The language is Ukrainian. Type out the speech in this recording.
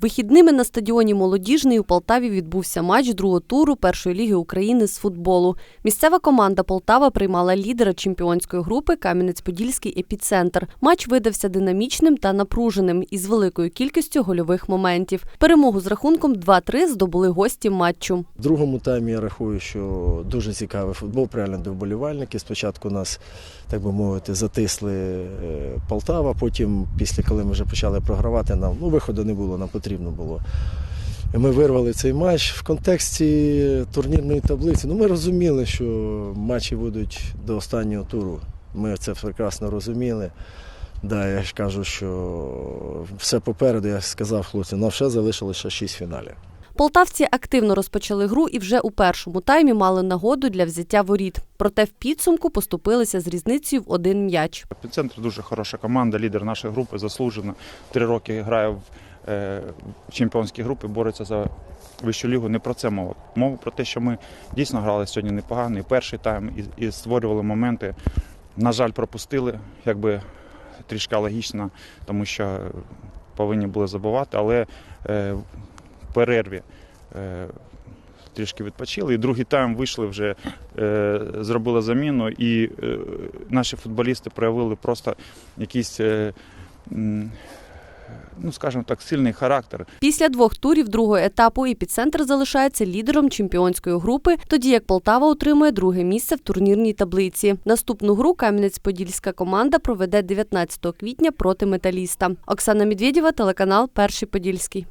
Вихідними на стадіоні Молодіжний у Полтаві відбувся матч другого туру першої ліги України з футболу. Місцева команда Полтава приймала лідера чемпіонської групи Кам'янець-Подільський епіцентр. Матч видався динамічним та напруженим із великою кількістю гольових моментів. Перемогу з рахунком 2-3 здобули гості матчу. В другому таймі я рахую, що дуже цікавий футбол, реально до вболівальники. Спочатку нас, так би мовити, затисли е, Полтава, потім, після коли ми вже почали програвати, нам ну, виходу не було, нам потрібно було. Ми вирвали цей матч в контексті турнірної таблиці. Ну, ми розуміли, що матчі будуть до останнього туру. Ми це прекрасно розуміли. Да, я ж кажу, що все попереду, я сказав хлопцям, нам ще залишилося шість фіналів. Полтавці активно розпочали гру і вже у першому таймі мали нагоду для взяття воріт. Проте в підсумку поступилися з різницею в один м'яч. Епіцентр дуже хороша команда, лідер нашої групи, заслужено. Три роки грає в е, чемпіонській групі, бореться за вищу лігу. Не про це мова. Мова про те, що ми дійсно грали сьогодні непоганий перший тайм і, і створювали моменти. На жаль, пропустили, якби трішки логічно, тому що повинні були забувати, але е, в перерві. Е, Трішки відпочили, і другий тайм вийшли вже, е, зробили заміну, і е, наші футболісти проявили просто якийсь, е, ну скажімо так, сильний характер. Після двох турів другого етапу епіцентр залишається лідером чемпіонської групи, тоді як Полтава отримує друге місце в турнірній таблиці. Наступну гру Кам'янець-Подільська команда проведе 19 квітня проти металіста. Оксана Медведєва, телеканал Перший Подільський.